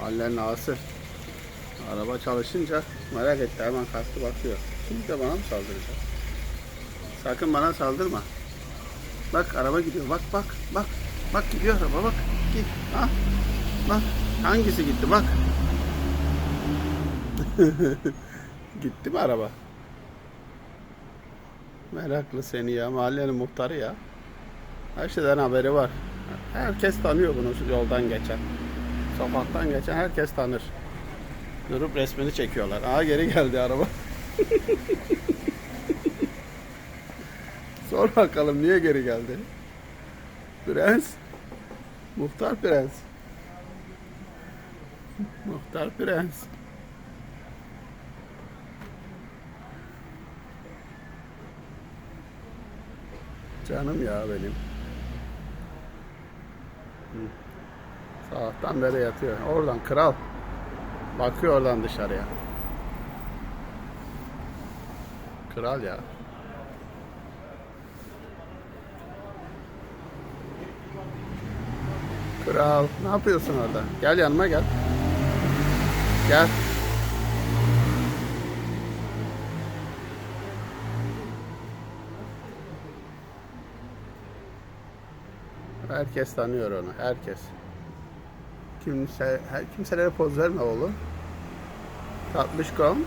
Mahallenin ağası. Araba çalışınca merak etti hemen kalktı bakıyor. Şimdi de bana mı saldıracak? Sakın bana saldırma. Bak araba gidiyor. Bak bak bak. Bak gidiyor araba bak. Git. Ha. Bak. Hangisi gitti bak. gitti mi araba? Meraklı seni ya. Mahallenin muhtarı ya. Her şeyden haberi var. Herkes tanıyor bunu yoldan geçen. Sokaktan geçen herkes tanır. Durup resmini çekiyorlar. Aa geri geldi araba. Sor bakalım niye geri geldi? Prens. Muhtar prens. Muhtar prens. Canım ya benim. Sabahtan beri yatıyor. Oradan kral. Bakıyor oradan dışarıya. Kral ya. Kral. Ne yapıyorsun orada? Gel yanıma gel. Gel. Herkes tanıyor onu. Herkes. Kimse, her, kimselere poz verme oğlum. Tatlışkom.